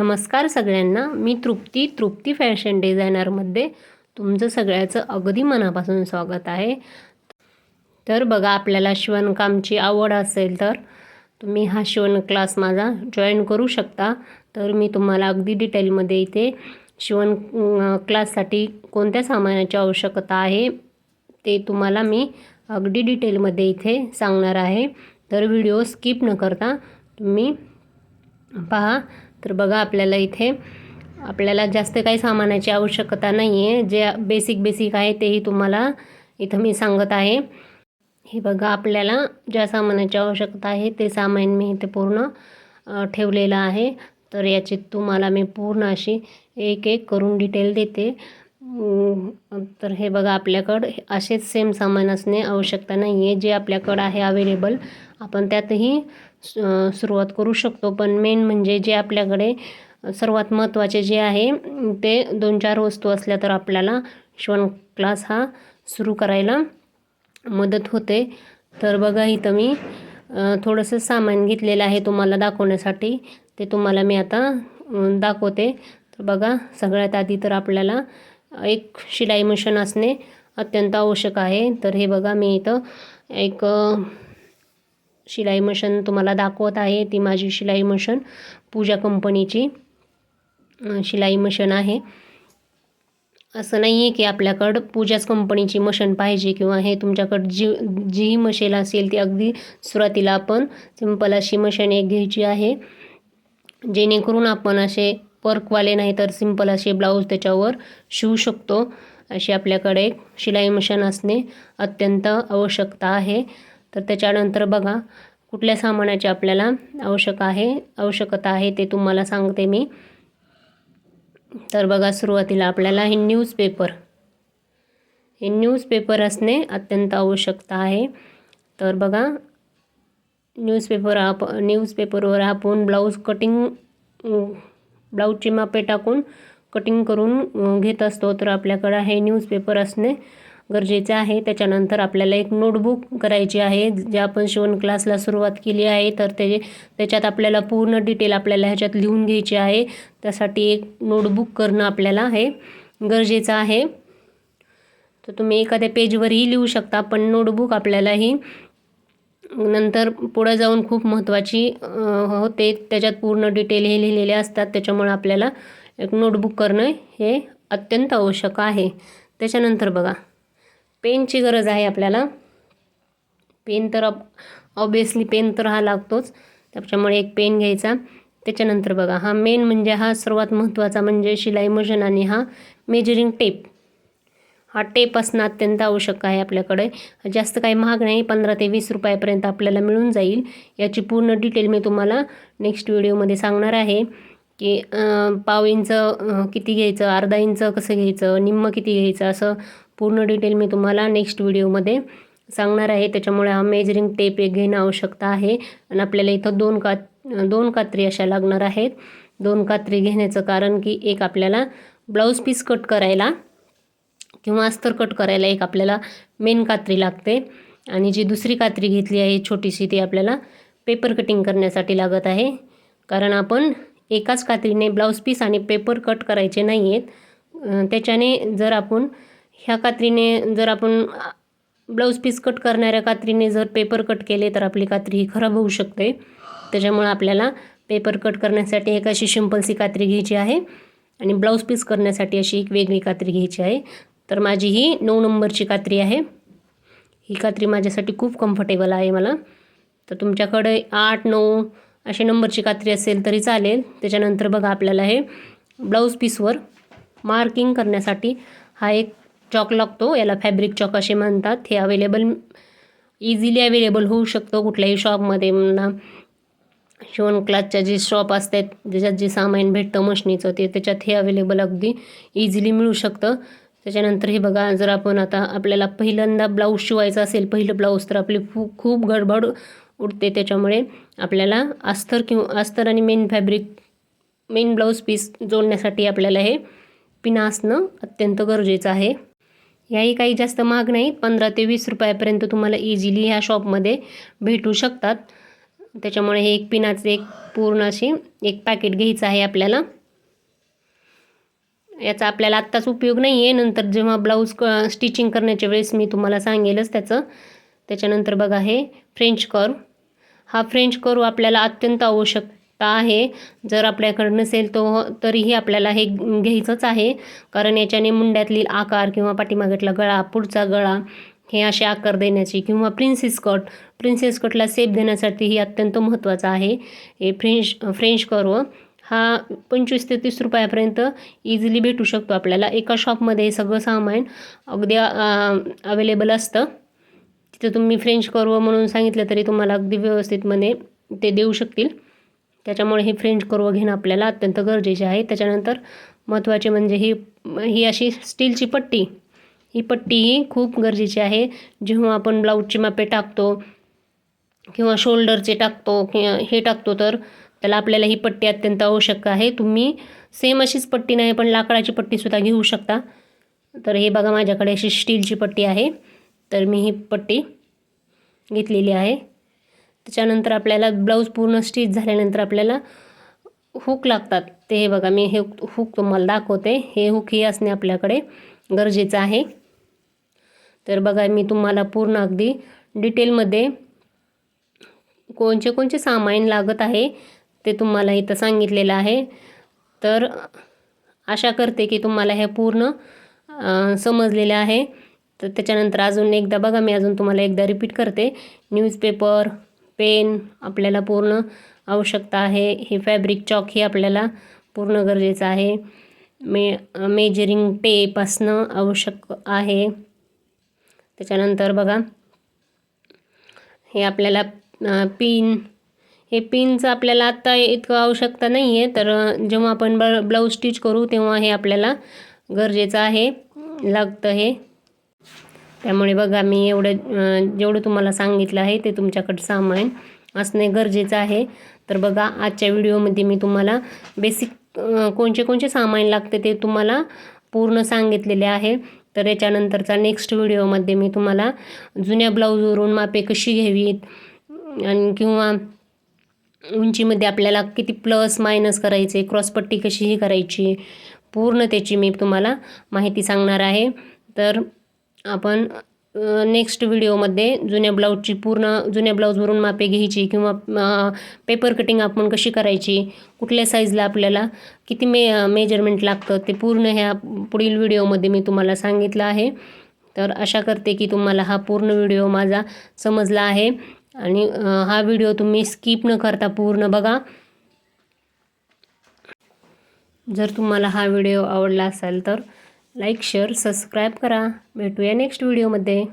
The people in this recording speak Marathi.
नमस्कार सगळ्यांना. मी तृप्ती तृप्ती फॅशन डिझायनरमध्ये तुमचं सगळ्याचं अगदी मनापासून स्वागत आहे. तर बघा आपल्याला शिवणकामची आवड असेल तर तुम्ही हा शिवण क्लास माझा जॉईन करू शकता. तर मी तुम्हाला अगदी डिटेलमध्ये इथे शिवण क्लाससाठी कोणत्या सामानाची आवश्यकता आहे ते तुम्हाला मी अगदी डिटेलमध्ये इथे सांगणार आहे. तर व्हिडिओ स्किप न करता तुम्ही पहा. तर बघा आपल्याला इथे आपल्याला जास्त काही सामानाची आवश्यकता नाही आहे जे बेसिक बेसिक आहे तेही तुम्हाला इथं मी सांगत आहे. हे बघा आपल्याला ज्या सामानाची आवश्यकता आहे ते सामान मी इथे पूर्ण ठेवलेलं आहे. तर याची तुम्हाला मी पूर्ण अशी एक एक करून डिटेल देते. तर हे बघा आपल्याकडं असेच सेम सामान असणे आवश्यकता नाही आहे जे आपल्याकडं आहे अवेलेबल आपण त्यातही सुरुवात करू शकतो. पण मेन म्हणजे जे आपल्याकडे सर्वात महत्त्वाचे जे आहे ते दोन चार वस्तू असल्या तर आपल्याला शिवण क्लास हा सुरू करायला मदत होते. तर बघा इथं मी थोडंसं सामान घेतलेलं आहे तुम्हाला दाखवण्यासाठी. ते तुम्हाला मी आता दाखवते. तर बघा सगळ्यात आधी तर आपल्याला एक शिलाई मशीन असणे अत्यंत आवश्यक आहे. तर हे बघा मी इथं एक शिलाई मशीन तुम्हाला दाखवत आहे. ती माझी शिलाई मशीन पूजा कंपनीची शिलाई मशीन आहे. असं नाही आहे की आपल्याकडं पूजाच कंपनीची मशीन पाहिजे किंवा हे तुमच्याकडं जी जी मशीन असेल ती अगदी सुरुवातीला आपण सिंपल अशी मशीन एक घ्यायची आहे. जेणेकरून आपण असे वर्कवाले नाही तर सिंपल असे ब्लाऊज त्याच्यावर शिवू शकतो. अशी आपल्याकडे एक शिलाई मशीन असणे अत्यंत आवश्यकता आहे. तर त्याच्यानंतर बघा कुठल्या सामानाची आपल्याला आवश्यक आहे आवश्यकता आहे ते तुम्हाला सांगते मी. तर बघा सुरुवातीला आपल्याला हे न्यूजपेपर हे न्यूजपेपर असणे अत्यंत आवश्यकता आहे. तर बघा न्यूजपेपर आप न्यूजपेपरवर आपण ब्लाऊज कटिंग ब्लाऊजची मापे टाकून कटिंग करून घेत असतो. तर आपल्याकडं हे न्यूजपेपर असणे गरजेचे आहे. त्याच्यानंतर आपल्याला एक नोटबुक करायची आहे. जे आपण शिवण क्लासला सुरुवात केली आहे. तर ते त्याच्यात आपल्याला पूर्ण डिटेल आपल्याला ह्याच्यात लिहून घ्यायची आहे. त्यासाठी एक नोटबुक करणं आपल्याला हे गरजेचं आहे. तर तुम्ही एखाद्या पेजवरही लिहू शकता. पण नोटबुक आपल्यालाही नंतर पुढं जाऊन खूप महत्त्वाची होते. त्याच्यात पूर्ण डिटेल हे लिहिलेले असतात. त्याच्यामुळे आपल्याला एक नोटबुक करणं हे अत्यंत आवश्यक आहे. त्याच्यानंतर बघा. पेनची गरज आहे आपल्याला. पेन तर ऑबियसली पेन तर हा लागतोच. त्याच्यामुळे एक पेन घ्यायचा. त्याच्यानंतर बघा हा मेन म्हणजे हा सर्वात महत्त्वाचा म्हणजे शिलाई मशीन आणि हा मेजरिंग टेप हा टेप असणं अत्यंत आवश्यक आहे आपल्याकडे. जास्त काही महाग नाही पंधरा ते वीस रुपयापर्यंत आपल्याला मिळून जाईल. याची पूर्ण डिटेल मी तुम्हाला नेक्स्ट व्हिडिओमध्ये सांगणार आहे. की पाव इंच किती घ्यायचं अर्धा इंच कसं घ्यायचं निम्म किती घ्यायचं असं पूर्ण डिटेल मी तुम्हाला नेक्स्ट व्हिडिओमध्ये सांगणार आहे. त्याच्यामुळे हा मेजरिंग टेप एक घेणं आवश्यकता आहे. आणि आपल्याला इथं दोन का दोन कात्री अशा लागणार आहेत. दोन कात्री घेण्याचं कारण की एक आपल्याला ब्लाऊज पीस कट करायला किंवा अस्तर कट करायला एक आपल्याला मेन कात्री लागते. आणि जी दुसरी कात्री घेतली आहे छोटीशी ती आपल्याला पेपर कटिंग करण्यासाठी लागत आहे. कारण आपण एकाच कात्रीने ब्लाऊज पीस आणि पेपर कट करायचे नाही आहेत त्याच्याने जर आपण ह्या कात्रीने जर आपण ब्लाऊज पीस कट करणाऱ्या कात्रीने जर पेपर कट केले तर आपली कात्री ही खराब होऊ शकते. त्याच्यामुळं आपल्याला पेपर कट करण्यासाठी एक अशी सिंपलसी कात्री घ्यायची आहे आणि ब्लाऊज पीस करण्यासाठी अशी एक वेगळी कात्री घ्यायची आहे. तर माझी ही नऊ नंबरची कात्री आहे. ही कात्री माझ्यासाठी खूप कम्फर्टेबल आहे मला. तर तुमच्याकडे आठ नऊ अशी नंबरची कात्री असेल तरी चालेल. त्याच्यानंतर बघा आपल्याला हे ब्लाऊज पीसवर मार्किंग करण्यासाठी हा एक चॉक लागतो याला फॅब्रिक चॉक असे म्हणतात. हे अवेलेबल इझिली अवेलेबल होऊ शकतं कुठल्याही शॉपमध्ये म्हणा शिवण क्लासच्या जे शॉप असतात ज्याच्यात जे सामान भेटतं मशनीचं ते त्याच्यात हे अवेलेबल अगदी इझिली मिळू शकतं. त्याच्यानंतर हे बघा जर आपण आता आपल्याला पहिल्यांदा ब्लाऊज शिवायचा असेल पहिलं ब्लाऊज तर आपली खूप खूप गडबड उठते त्याच्यामुळे आपल्याला अस्तर किंवा अस्तर आणि main fabric main blouse piece जोडण्यासाठी आपल्याला हे पिना असणं अत्यंत गरजेचं आहे. याही काही जास्त महाग नाहीत. पंधरा ते वीस रुपयापर्यंत तुम्हाला इझिली ह्या शॉपमध्ये भेटू शकतात. त्याच्यामुळे हे एक पिनाचं एक पूर्ण अशी एक पॅकेट घ्यायचं आहे आपल्याला. याचा आपल्याला आत्ताच उपयोग नाही आहे नंतर जेव्हा ब्लाऊज क स्टिचिंग करण्याच्या वेळेस मी तुम्हाला सांगेलच त्याचं. त्याच्यानंतर बघा हे फ्रेंच कर्व हा फ्रेंच कर्व आपल्याला अत्यंत आवश्यक आवश्यकता आहे? जर आपल्याकडे नसेल तो तरीही आपल्याला हे घ्यायचंच आहे. कारण याच्याने मुंड्यातली आकार किंवा पाठीमागेतला गळा पुढचा गळा हे असे आकार देण्याची किंवा प्रिन्सेस कट प्रिन्सेस कटला सेप देण्यासाठी ही अत्यंत महत्त्वाचं आहे. हे फ्रेंच फ्रेंच कर्व हा पंचवीस ते तीस रुपयापर्यंत इझिली भेटू शकतो आपल्याला. एका शॉपमध्ये हे सगळं सामान अगदी अवेलेबल असतं. तिथं तुम्ही फ्रेंच कर्व म्हणून सांगितलं तरी तुम्हाला अगदी व्यवस्थितमध्ये ते देऊ शकतील. त्याच्यामुळे हे फ्रेंच कर्व घेणं आपल्याला अत्यंत गरजेचे आहे. त्याच्यानंतर महत्त्वाचे म्हणजे ही ही अशी स्टीलची पट्टी. ही पट्टी ही खूप गरजेची आहे. जेव्हा आपण ब्लाऊजची मापे टाकतो किंवा शोल्डरचे टाकतो किंवा हे टाकतो तर त्याला आपल्याला ही पट्टी अत्यंत आवश्यक आहे. तुम्ही सेम अशीच पट्टी नाही पण लाकडाची पट्टीसुद्धा घेऊ शकता. तर हे बघा माझ्याकडे अशी स्टीलची पट्टी आहे. तर मी ही पट्टी घेतलेली आहे. त्याच्यानंतर आपल्याला ब्लाऊज पूर्ण स्टिच झाल्यानंतर आपल्याला हुक लागतात. ते हे बघा मी हे हुक तुम्हाला दाखवते. हे हुक ही असणे आपल्याकडे गरजेचं आहे. तर बघा मी तुम्हाला पूर्ण अगदी डिटेलमध्ये कोणचे कोणचे सामान लागत आहे ते तुम्हाला इथं सांगितलेलं आहे. तर आशा करते की तुम्हाला हे पूर्ण समजलेलं आहे. तर त्याच्यानंतर अजून एकदा बघा मी अजून तुम्हाला एकदा रिपीट करते. न्यूजपेपर पेन आपल्याला पूर्ण आवश्यकता आहे. हे फॅब्रिक चॉक हे आपल्याला पूर्ण गरजेचं आहे. मे मेजरिंग टेप असणं आवश्यक आहे. त्याच्यानंतर बघा हे आपल्याला पिन हे पिनचं आपल्याला आत्ता इतकं आवश्यकता नाही आहे तर जेव्हा आपण ब ब्लाऊज स्टिच करू तेव्हा हे आपल्याला गरजेचं आहे. लागतं हे. त्यामुळे बघा मी एवढं जेवढं तुम्हाला सांगितलं आहे ते तुमच्याकडे सामान असणे गरजेचं आहे. तर बघा आजच्या व्हिडिओमध्ये मी तुम्हाला बेसिक कोणचे कोणचे सामान लागते ते तुम्हाला पूर्ण सांगितलेले आहे. तर याच्यानंतरचा नेक्स्ट व्हिडिओमध्ये मी तुम्हाला जुन्या ब्लाऊजवरून मापे कशी घ्यावीत आणि किंवा उंचीमध्ये आपल्याला किती प्लस मायनस करायचे क्रॉसपट्टी कशीही करायची पूर्ण त्याची मी तुम्हाला माहिती सांगणार आहे. तर आपण नेक्स्ट व्हिडिओमध्ये जुन्या ब्लाऊजची पूर्ण जुन्या ब्लाऊजवरून मापे घ्यायची किंवा पेपर कटिंग आपण कशी करायची कुठल्या साईजला आपल्याला किती मे मेजरमेंट लागतं ते पूर्ण ह्या पुढील व्हिडिओमध्ये मी तुम्हाला सांगितलं आहे. तर आशा करते की तुम्हाला हा पूर्ण व्हिडिओ माझा समजला आहे. आणि हा व्हिडिओ तुम्ही स्किप न करता पूर्ण बघा. जर तुम्हाला हा व्हिडिओ आवडला असेल तर लाईक शेअर सबस्क्राईब करा. भेटूया नेक्स्ट व्हिडिओमध्ये.